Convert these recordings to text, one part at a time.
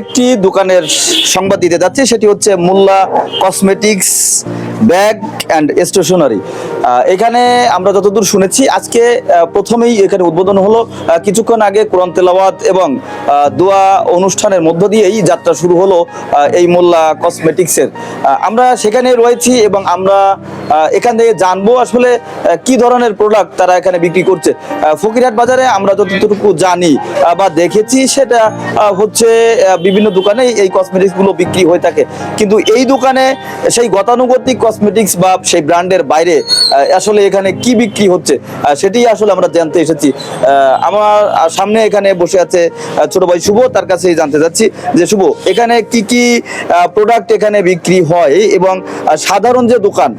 একটি দোকানের সংবাদ দিতে যাচ্ছি সেটি হচ্ছে Molla cosmetics bag and stationery. এখানে আমরা যতদূর শুনেছি, আজকে প্রথমেই এখানে উদ্বোধন হলো কিছুক্ষণ আগে কোরআন তেলাওয়াত এবং দোয়া অনুষ্ঠানের মধ্য দিয়েই যাত্রা শুরু হলো এই মোল্লা কসমেটিক্সের। আমরা সেখানে রয়েছি এবং আমরা এখান থেকে জানব আসলে কি ধরনের প্রোডাক্ট তারা এখানে বিক্রি করছে। ফকিরহাট বাজারে আমরা যতটুকু জানি বা দেখেছি সেটা হচ্ছে বিভিন্ন দোকানে এই কসমেটিক্সগুলো বিক্রি হয়ে থাকে। কিন্তু এই দোকানে সেই গতানুগতিক কসমেটিক্স বা সেই ব্র্যান্ডের বাইরে আসলে এখানে কি বিক্রি হচ্ছে? সেটি আসলে আমরা জানতে এসেছি। আমার সামনে এখানে বসে আছে ছোট ভাই শুভ, তার কাছেই জানতে যাচ্ছি যে, শুভ, এখানে কি কি প্রোডাক্ট এখানে বিক্রি হয় এবং সাধারণ যে দোকান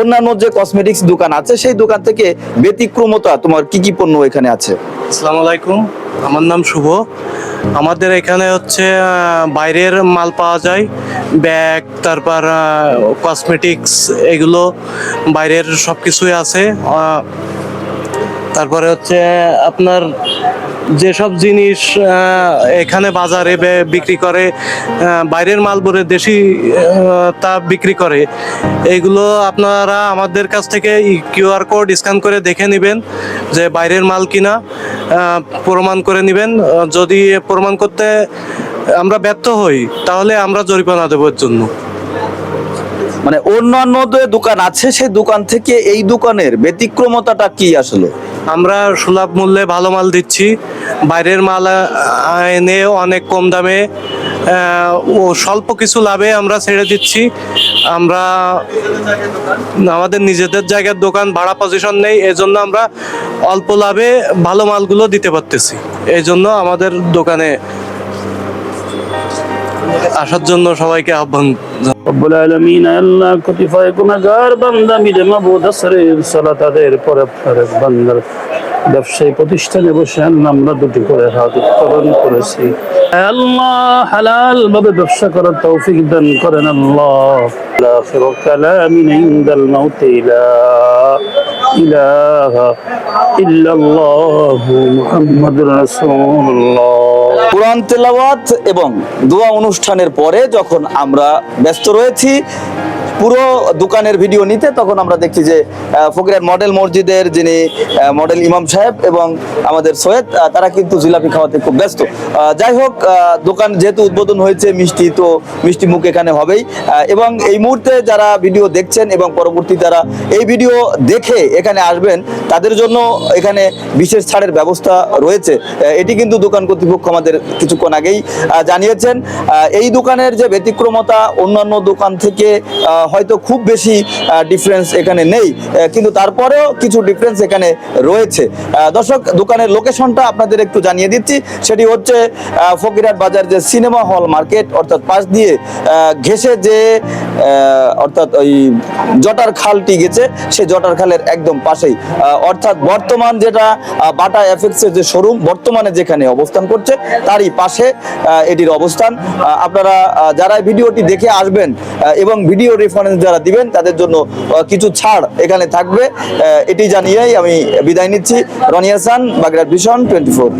অন্যান্য যে কসমেটিক্স দোকান আছে, সেই দোকান থেকে ব্যতিক্রমতা তোমার কি কি পণ্য এখানে আছে? আসসালামু আলাইকুম। আমার নাম শুভ। আমাদের এখানে হচ্ছে বাইরের মাল পাওয়া যায়। ব্যাগ, তারপর কসমেটিক্স এগুলো বাইরের সব কিছুই আছে তারপরে হচ্ছে, আপনার যেসব জিনিস এখানে বাজারে বিক্রি করে বাইরের মাল বলে দেশি তা বিক্রি করে এইগুলো আপনারা আমাদের কাছ থেকে কিউআর কোড স্ক্যান করে দেখে নেবেন যে বাইরের মাল কিনা। প্রমাণ করে নেবেন। যদি প্রমাণ করতে আমরা ব্যর্থ হই তাহলে আমরা জরিমানা দেবো এর জন্য। মানে অন্যান্য যে দোকান আছে সেই দোকান থেকে এই দোকানের ব্যতিক্রমতাটা কি আসলে? আমরা সুলভ মূল্যে ভালো মাল দিচ্ছি। বাইরের মাল এনে অনেক কম দামে ও স্বল্প কিছু লাভে আমরা ছেড়ে দিচ্ছি আমরা আমাদের নিজেদের জায়গার দোকান ভাড়া পজিশন নেই, এজন্য আমরা অল্প লাভে ভালো মালগুলো দিতে পারতেছি এই জন্য আমাদের দোকানে আসার জন্য সবাইকে আহ্বান। রব্বুল আলমিন, আল্লাহ কতিপয় গুণাগার বান্দা মিলে মাবুদ আসরের সালা তাদের পরে আপনার বান্দার ব্যবসায়ী প্রতিষ্ঠানে বসে আল্লাহ আমরা দুটি করে হাত উত্তোলন করেছি আল্লাহ হালাল ভাবে ব্যবসা করার তৌফিক দান করেন আল্লাহ آخر كلام عند الموت لا إله إلا الله محمد رسول الله কোরআন তেলাওয়াত এবং দোয়া অনুষ্ঠানের পরে যখন আমরা ব্যস্ত রয়েছি পুরো দোকানের ভিডিও নিতে, তখন আমরা দেখছি যে ফকিরের মডেল মসজিদের যিনি মডেল ইমাম সাহেব এবং আমাদের সৈয়দ তারা কিন্তু জিলাপি খাওয়াতে খুব ব্যস্ত। যাই হোক দোকান যেহেতু উদ্বোধন হয়েছে, মিষ্টি তো মিষ্টি মুখ এখানে হবেই। এবং এই মুহূর্তে যারা ভিডিও দেখছেন এবং পরবর্তী যারা এই ভিডিও দেখে এখানে আসবেন, তাদের জন্য এখানে বিশেষ ছাড়ের ব্যবস্থা রয়েছে। এটি কিন্তু দোকান কর্তৃপক্ষ আমাদের কিছুক্ষণ আগেই জানিয়েছেন। এই দোকানের যে ব্যতিক্রমতা, অন্যান্য দোকান থেকে হয়তো খুব বেশি ডিফারেন্স এখানে নেই। কিন্তু তারপরেও কিছু ডিফারেন্স এখানে রয়েছে। দর্শক, দোকানের লোকেশনটা আপনাদের একটু জানিয়ে দিচ্ছি। সেটি হচ্ছে ফকিরহাট বাজার যে সিনেমা হল মার্কেট অর্থাৎ পাশ দিয়ে ঘেসে যে অর্থাৎ ওই জটার খালটি গেছে সেই জটার খালের একদম পাশেই। অর্থাৎ বর্তমান যেটা বাটা এফেক্সের যে শোরুম, বর্তমানে যেখানে অবস্থান করছে, তারই পাশে এটির অবস্থান। আপনারা যারা ভিডিওটি দেখে আসবেন এবং ভিডিও রেফারেন্স যারা দিবেন, তাদের জন্য কিছু ছাড় এখানে থাকবে। এটি জানিয়েই আমি বিদায় নিচ্ছি। Roni Hasan, Bagerhat vision, twenty four.